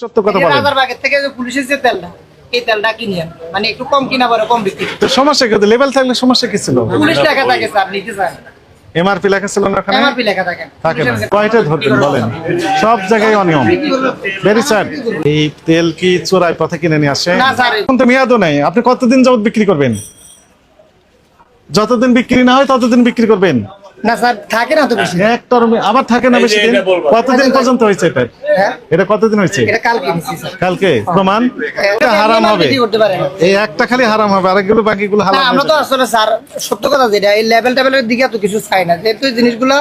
সত্য কথা এই বলেন। রাজারবাগের থেকে যে পুলিশের যে তেলটা এই তেলটা কিনি মানে একটু কম কিনা পরে কম বিক্রি। তো সমস্যা কি? লেভেল থাকলে সমস্যা কি ছিল? পুলিশ লেখা থাকে স্যার নিতে চান। এমআরপি লেখা ছিল না ওখানে? এমআরপি লেখা থাকে। থাকে না। কয়টা ধরবেন বলেন? সব জায়গায় অনিয়ম। ভেরি স্যাড এই তেল কি চোরাই পথে কিনে নিয়ে আসে? না, স্যার। এখন তো মেয়াদও নাই। আপনি কতদিন যাবত বিক্রি করবেন? যতদিন বিক্রি না হয় ততদিন বিক্রি করবেন? না স্যার থাকে না তো বেশি এক টর্মে আবার থাকে না বেশি দিন? কতদিন পর্যন্ত হয়েছে এটা? হ্যাঁ? এটা কতদিন হয়েছে? এটা কালকে কালকে? প্রমাণ? এটা হারাম হবে। বিক্রি করতে পারে না। এই একটা খালি হারাম হবে আরেকগুলো বাকিগুলো না হালাল আমরা তো আসলে স্যার সত্য কথা যেটা এই লেভেল টেবেলের দিকে এত কিছু চাই না। যেহেতু জিনিসগুলো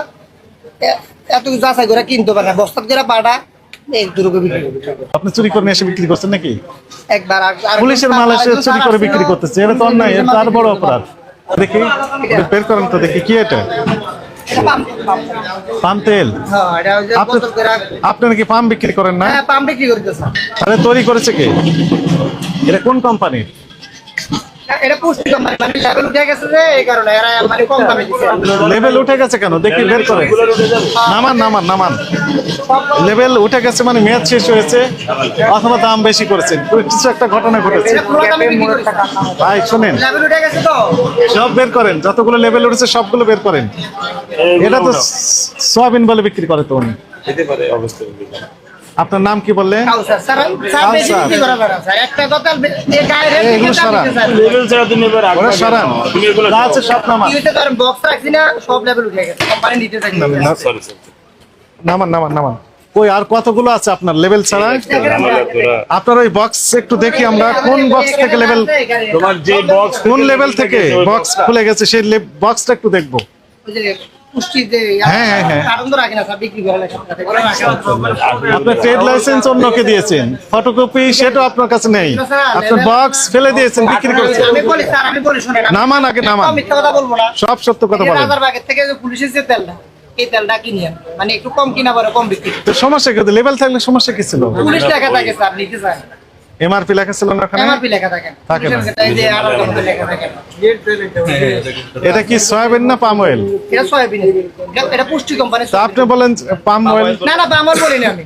এ- এত যাচাই করে কিনতে পারে না। বস্তাত করে পাটা বিক্রি করবে। আপনি চুরি করে নিয়ে এসে বিক্রি করছেন নাকি? একবার আর- আর- পুলিশের মাল এসে চুরি করে বিক্রি করতেছে। এটা তো অন্যায় তার বড় অপরাধ। দেখি বের করেন তো দেখি কি এটা। পাম তেল? হ্যাঁ, এটা আপনি আপনি নাকি পাম বিক্রি করেন না? হ্যাঁ, পাম্প বিক্রি করতেছে। তাহলে তৈরি করেছে কে? এটা কোন কোম্পানির? এটা মানে level উঠে গেছে যে, এই কারণে এরা মানে কম দামে দিচ্ছে। লেভেল উঠে গেছে কেন? দেখি বের করেন নামান নামান নামান। লেভেল উঠে গেছে মানে মেয়াদ শেষ হয়েছে অথবা দাম বেশি করেছেন। কিছু একটা ঘটনা ঘটেছে। ভাই শুনেন। সব বের করেন। যতগুলো লেভেল উঠেছে সবগুলো বের করেন। এটা তো সোয়াবিন বলে বিক্রি করে তো উনি। পারে অবস্থা আপনার নাম কি বললে? খাও স্যার, স্যার, স্যার বেশি আচ্ছা। বিক্রি করা যাবে না, স্যার। একটা কথা, এ গায়ে রেট এগুলো দিকে দাম সারা। দিতে স্যার। লেভেল ছাড়া তুমি এবার ওরা সরান। তুমি এগুলো যা আছে সব নামান। নামান নামান নামান। কই আর কতগুলো আছে আপনার লেভেল ছাড়া? আপনার ওই বক্স একটু দেখি আমরা কোন বক্স থেকে লেভেল তোমার যে বক্স কোন লেভেল থেকে বক্স খুলে গেছে সেই বক্সটা একটু দেখব। যে হ্যাঁ, হ্যাঁ, হ্যাঁ। আপনার ট্রেড লাইসেন্স অন্যকে দিয়েছেন? ফটোকপি সেটাও আপনার কাছে নেই। আপনার বক্স ফেলে দিয়েছেন বিক্রি করেছেন। নামান আগে নামান। সব সত্য কথা বলেন। থেকে যে পুলিশের যে তেলটা এই তেলটা কিনি। মানে একটু কম কিনা পরে কম বিক্রি। তো সমস্যা কি? লেভেল থাকলে সমস্যা কি ছিল? পুলিশ লেখা থাকে স্যার নিতে চান এমআরপি লেখা ছিল না ওখানে? এমআরপি লেখা থাকে থাকে না। এই যে কথা লেখা থাকে এটা কি সয়াবিন না পাম অয়েল এটা সয়াবিন। এটা- এটা পুষ্টি কোম্পানি তা আপনি বলেন পাম অয়েল না না আমার বলিনি আমি।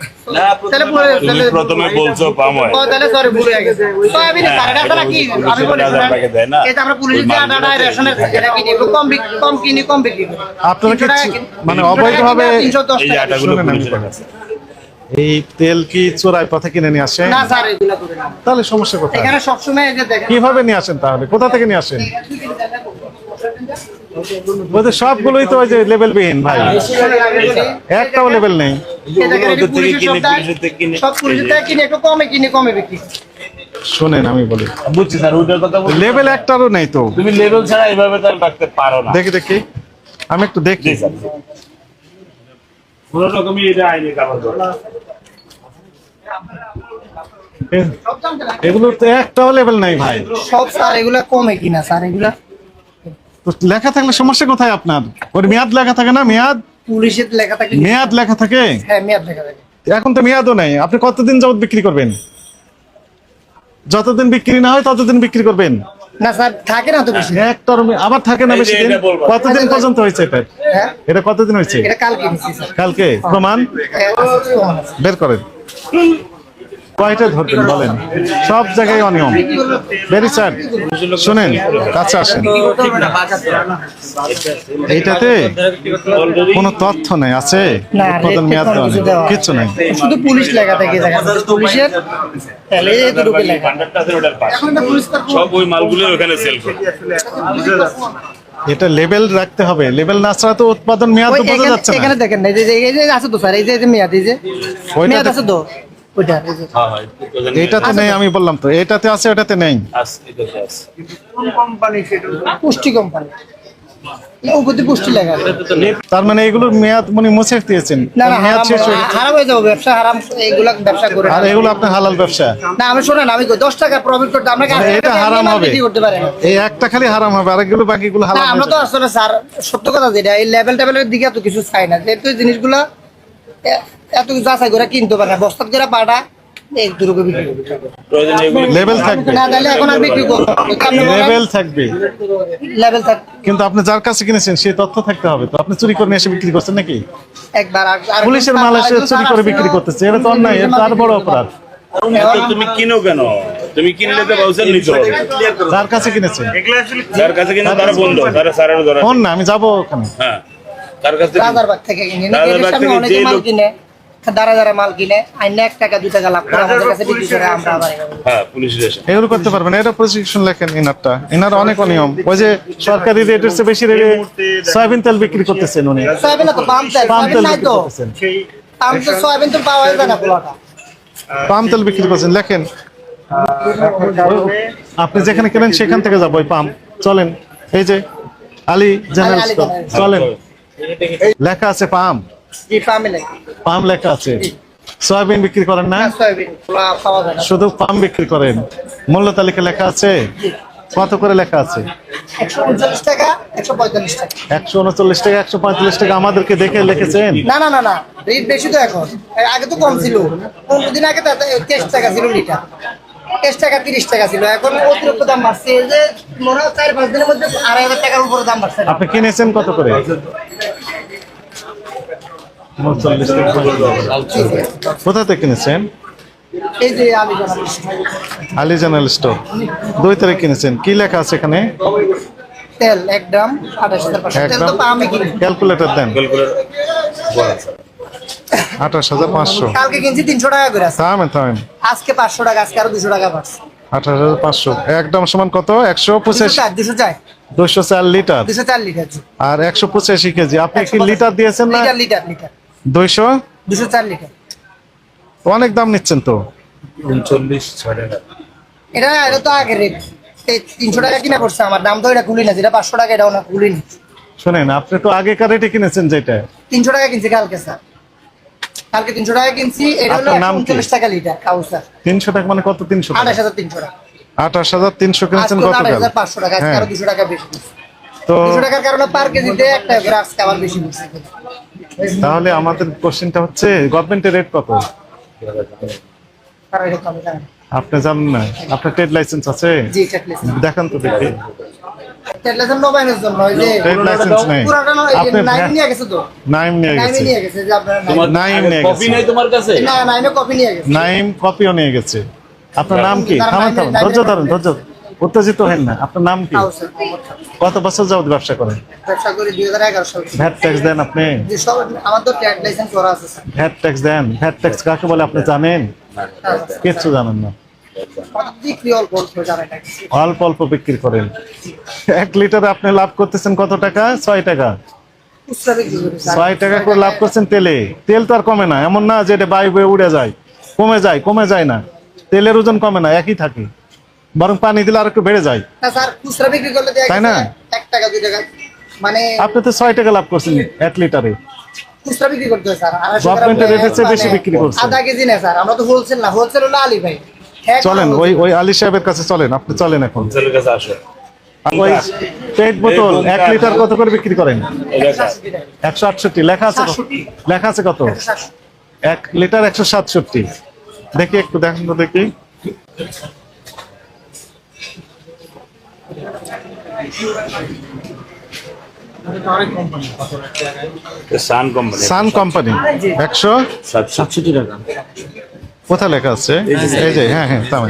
তাহলে পুরো তুমি তাহলে- প্রথমে বলছো পাম অয়েল ও, তাহলে sorry, ভুল হয়ে গেছে। সয়াবিন স্যার, এটা ছাড়া কি? আমি বলি না? এই যে আমরা পুলিশের যে মালগুলো রেশনের যেটা কিনি, একটু কম বিক- কম কিনি, কম বিক্রি আপনারা কি 300 টাকা কিনি- মানে 300 টাকা অবৈধভাবে কিনা 310 এই আটাগুলো পুলিশের কাছে। এই তেল কি চোরাই পথে কিনে নিয়ে আসেন? না স্যার, এগুলা করি না। তাহলে সমস্যা কোথায়? এখানে সবসময় এই যে দেখেন। কীভাবে নিয়ে আসেন তাহলে? কোথা থেকে নিয়ে আসেন? বলতে সবগুলোই তো ওই যে লেভেল বিহীন ভাই। একটাও লেভেল নেই। সব শুনেন আমি বলি। বুঝছি স্যার ওইটার কথা। লেভেল একটারও নেই তো। তুমি লেভেল ছাড়া এভাবে তার রাখতে পারো না। দেখি দেখি। আমি একটু দেখি। কোন রকমই এটা আইনি কাগজ এ- তো একটাও লেভেল নাই ভাই। সব স্যার এগুলা কমে কিনা স্যার এগুলা? লেখা থাকলে সমস্যা কোথায় আপনার? ওর মেয়াদ লেখা থাকে না? মেয়াদ? পুলিশের লেখা থাকে মেয়াদ লেখা থাকে? হ্যাঁ মেয়াদ লেখা থাকে। এখন তো মেয়াদও নাই। আপনি কতদিন যাবত বিক্রি করবেন? যতদিন বিক্রি না হয় ততদিন বিক্রি করবেন। না স্যার থাকে না তো বেশি এক টর্মে আবার থাকে না বেশি দিন? কতদিন পর্যন্ত হয়েছে এটা? হ্যাঁ? এটা কতদিন হয়েছে? এটা কালকে কালকে? প্রমাণ? হ্যাঁ। বের করেন। কয়টা ধরবেন বলেন? সব জায়গায় অনিয়ম। ভেরি স্যাড শুনেন কাছে আসেন। এইটাতে কোনো তথ্য নেই আছে? না, উৎপাদন মেয়াদ কিছু নেই কিচ্ছু নাই। শুধু পুলিশ লেখা থাকে পুলিশের? সব ওই মালগুলো ওখানে সেল করে। এটা লেভেল রাখতে হবে। লেভেল না ছাড়া তো উৎপাদন মেয়াদ তো বোঝা যাচ্ছে না। এখানে দেখেন এই যে এই যে আছে তো স্যার এই যে এই যে মেয়াদ এই যে মেয়াদ আছে তো? যে হ্যাঁ এটা তো নেই আমি বললাম তো। এটাতে আছে এটাতে নেই। আছে এটাতে আছে। পুষ্টি কোম্পানি লেখা তার মানে এগুলোর মেয়াদ মানে মুছে দিয়েছেন। না না মেয়াদ শেষ হয়ে গেছে। হারাম হয়ে যাব। ব্যবসা হারাম এইগুলা ব্যবসা করে আর এগুলো আপনার হালাল ব্যবসা। না আমি শোনেন আমি কই, দশ টাকা প্রফিট করতে আপনাকে মানে এটা হারাম হবে। করতে পারে এই একটা খালি হারাম হবে আরেকগুলো বাকিগুলো না আমরা তো আসলে স্যার সত্য কথা যেটা এই লেভেল টেবেলের দিকে এত কিছু চাই না। যেহেতু এই জিনিসগুলা এত যাচাই করে কিনতে পারে না। বস্তাত করে পাটা এক দুরুকে বিক্রি করবে। প্রয়োজনে এগুলো লেভেল থাকবে। না তাহলে এখন আর বিক্রি করব লেভেল থাকবে। লেভেল থাক কিন্তু আপনি যার কাছে কিনেছেন সেই তথ্য থাকতে হবে তো। আপনি চুরি করে এসে বিক্রি করছেন নাকি? একবার আর- আর- পুলিশের মাল এসে চুরি করে বিক্রি করতেছে। এটা তো অন্যায় এটা তার বড় অপরাধ। তুমি কিনো কেন? তুমি কিনলে তো ভাউচার নিতে হবে। যার কাছে কিনেছেন? যার কাছে কিনে তারা বন্ধ। তারা সারানো ধরা ফোন না আমি যাব ওখানে। হ্যাঁ। তার কাছে থেকে কিনে। থেকে যে লোক- কিনে। দাঁড়া দাঁড়া মাল কিনে আইনে এক টাকা দুই টাকা লাভ করে আমাদের কাছে বিক্রি করে আমরা আবার হ্যাঁ পুলিশ এগুলো করতে পারবেন এটা প্রশিক্ষণ লেখেন ইনারটা। ইনার অনেক অনিয়ম। ওই যে সরকারি রেটের চেয়ে বেশি রেটে সয়াবিন তেল বিক্রি করতেছেন উনি। সয়াবিন তো পাম তেল। পাম তেল নাই বিক্রি তো। পাম তো সয়াবিন তো পাওয়া যায় না পোলাটা পাম তেল বিক্রি করছেন। লেখেন। আপনি যেখানে কেনেন সেখান থেকে যাব ওই পাম। চলেন। এই যে আলী জেনারেল জেনারেল। চলেন। লেখা আছে পাম। জি পামে লেখা আছে। সয়াবিন বিক্রি করেন না? সয়াবিন। পাওয়া যায় না। শুধু পাম বিক্রি করেন। মূল্য তালিকা লেখা আছে? কত করে লেখা আছে? একশো উনচল্লিশ টাকা একশো পঁয়তাল্লিশ টাকা। একশো উনচল্লিশ টাকা একশো পঁয়তাল্লিশ টাকা আমাদেরকে দেখে লিখেছেন? না না না না। রেট বেশি তো এখন। আগে তো কম ছিল। পনেরো দিন আগে তেইশ টাকা ছিল লিটার। তেইশ টাকা তিরিশ টাকা ছিল। এখন অতিরিক্ত দাম বাড়ছে। যে মনে হয় চার পাঁচ দিনের মধ্যে আড়াই হাজার টাকার উপরে দাম বাড়ছে। আপনি কিনেছেন কত করে? উনচল্লিশ কোথা থেকে কিনেছেন? এই যে আমি জানাব আলী জেনারেল স্টোর। দুই তারিখ কিনেছেন। কি লেখা আছে এখানে? তেল এক গ্রাম আঠাশ হাজার পাঁচশো। তেল তো পামে কিনি। ক্যালকুলেটর দেন। আঠাশ হাজার পাঁচশো। কালকে কিনছি তিনশো টাকা করে থামেন থামেন। আজকে পাঁচশো টাকা আজকে আরও দুশো টাকা বাড়ছে আঠাশ হাজার পাঁচশো। একদম সমান কত? একশো পঁচাশি। চার দুশো চার। দুশো চার লিটার। দুশো চার লিটার আর একশো পঁচাশি কেজি। আপনি কি লিটার দিয়েছেন না? Litre litre. দুইশো? দুশো চার লিটার। অনেক দাম নিচ্ছেন তো? উনচল্লিশ ছয় এটা এটা তো আগের রেট তিনশো টাকা কিনা পড়ছে আমার। দাম তো এটা খুলি না যেটা পাঁচশো টাকা এটাও না খুলিনি শোনেন আপনি তো আগেকার রেটে কিনেছেন যেটা। তিনশো টাকা কিনছি কালকে স্যার। কালকে তিনশো টাকা কিনছি এটা হলো আপনার নাম কি? উনচল্লিশ টাকা লিটার কাউসার তিনশো টাকা মানে কত? তিনশো আঠাশ হাজার তিনশো টাকা। আঠাশ হাজার তিনশো কিনেছেন কত হাজার পাঁচশো টাকা আজকে হ্যাঁ। আরও দুশো টাকা বেশি। তো দুশো টাকার কারণে পার কেজিতে একটা বেশি তাহলে আমাদের কোশ্চেনটা হচ্ছে গভর্নমেন্টের রেট কত। আপনি জানেন না? আপনার ট্রেড লাইসেন্স আছে? দেখান তো দেখি। টেটলেসের নবায়নের জন্য ওই যে ট্রেড লাইসেন্স নেই। পুরাটা নয়, এই যে আপনি নাইন নিয়ে গেছে তো। নাইম নিয়ে নাইনে গেছে। নিয়ে গেছে যে আপনার তোমার নাইম নিয়ে কপি গেছে। নাই তোমার কাছে? না নাইনে কপি নিয়ে গেছে। নাইম কপিও নিয়ে গেছে। আপনার নাম কি? ধৈর্য ধরেন ধৈর্য উত্তেজিত হেন না। আপনার নাম কি? কত বছর যাবত ব্যবসা করেন? ব্যবসা করি দুই হাজার এগারো সাল। ভ্যাট ট্যাক্স দেন আপনি? আমার তো ট্রেড লাইসেন্স করা আছে স্যার। ভ্যাট ট্যাক্স দেন। ভ্যাট ট্যাক্স কাকে বলে আপনি জানেন? কিচ্ছু জানেন না। অল্প অল্প বিক্রি করেন। এক লিটারে আপনি লাভ করতেছেন কত টাকা? ছয় টাকা। ছয় টাকা করে লাভ করছেন তেলে। তেল তো আর কমে না। এমন না যে এটা বয়ে উড়ে যায়। কমে যায় কমে যায় না। তেলের ওজন কমে না একই থাকে। বরং পানি দিলে আর একটু বেড়ে যায়। না স্যার খুচরা বিক্রি করলে তাই না? এক টাকা দুই টাকা। মানে আপনি তো ছয় টাকা লাভ করছেন এক লিটারে। খুচরা বিক্রি করতে হয় স্যার গভর্নমেন্টের রেটের চেয়ে বেশি বিক্রি করছে। আধা কেজি না স্যার আমরা তো হোলসেল না হোলসেল হলো আলী ভাই। হ্যাঁ, চলেন ওই ওই আলী সাহেবের কাছে চলেন আপনি চলেন এখন। ছেলের কাছে আসো। ওই পেট বোতল এক লিটার কত করে বিক্রি করেন। একশো আটষট্টি লেখা আছে লেখা আছে কত? এক লিটার একশো সাতষট্টি। দেখি একটু দেখেন তো দেখি। সান কোম্পানি সান কোম্পানি একশো? সাতষট্টি টাকা। কোথায় লেখা আছে? এই যে হ্যাঁ হ্যাঁ তাই